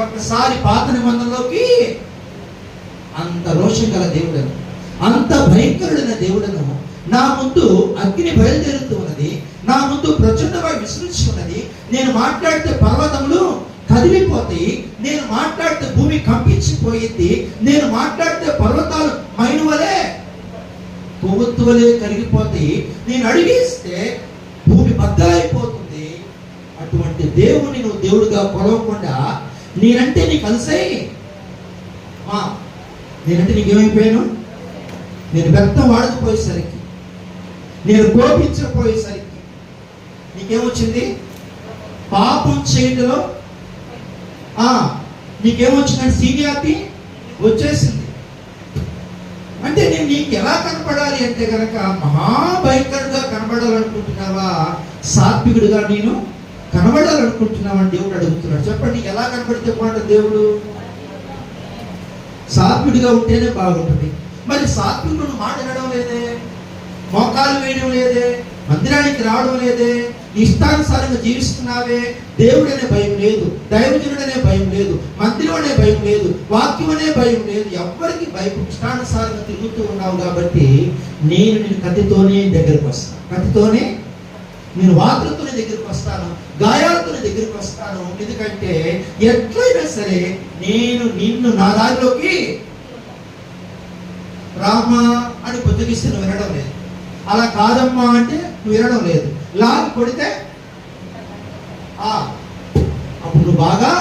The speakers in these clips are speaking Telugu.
ఒక్కసారి పాత నిబంధనలోకి అంత రోషం గల దేవుడను అంత భయంకరుడైన దేవుడను నా ముందు అగ్ని బయలుదేరుతూ ఉన్నది నా ముందు ప్రచండగా విసరించి ఉన్నది. నేను మాట్లాడితే పర్వతములు కదిలిపోతాయి నేను మాట్లాడితే భూమి కంపించిపోయింది నేను మాట్లాడితే పర్వతాలు మైనువలే కొవ్వొత్తువలే కరిగిపోతాయి. నేను అడిగేస్తే భూమి బద్దలైపోతుంది. అటువంటి దేవుని నువ్వు దేవుడిగా కొలవకుండా నేనంటే నీకు కలిసాయి నేనంటే నీకేమైపోయాను నేను వ్యర్థం వాడకపోయేసరికి నేను కోపించకపోయేసరికి నీకేమొచ్చింది? పాపం చేయటంలో నీకేమొచ్చిందంటే సీనియారిటీ వచ్చేసింది. అంటే నేను నీకు ఎలా కనపడాలి అంటే కనుక మహాభయంకరంగా కనబడాలనుకుంటున్నావా? సాత్వికుడిగా నేను కనబడాలనుకుంటున్నామని దేవుడు అడుగుతున్నాడు. చెప్పండి ఎలా కనబడితే బాగుంటుంది దేవుడు? సాత్విడిగా ఉంటేనే బాగుంటుంది. మరి సాత్వికుడు మాట్లాడడం లేదే? మోకాలు వేయడం లేదే? మందిరానికి రావడం లేదే? ఇష్టానుసారంగా జీవిస్తున్నావే? దేవుడనే భయం లేదు. దైవజనుడనే భయం లేదు. మందిరం అనే భయం లేదు. వాక్యం అనే భయం లేదు. ఎవ్వరికి భయం ఇష్టానుసారంగా తిరుగుతూ ఉన్నావు కాబట్టి నేను నేను కత్తితోనే దగ్గరకు వస్తాను. కత్తితోనే నేను వాతలతోనే దగ్గరికి వస్తాను గాయాలతోని దగ్గరికి వస్తాను. ఎందుకంటే ఎట్లయినా సరే నేను నిన్ను నా దారిలోకి రామా అని బుద్ధగిస్తే నువ్వు వినడం లేదు. అలా కాదమ్మా అంటే నువ్వు వినడం లేదు. లాగి కొడితే ఆ అప్పుడు నువ్వు బాగా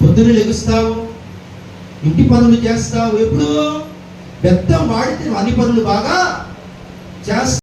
పొద్దున లెగుస్తావు ఇంటి పనులు చేస్తావు ఎప్పుడు బెత్తం వాడితే అన్ని పనులు బాగా చేస్తావు.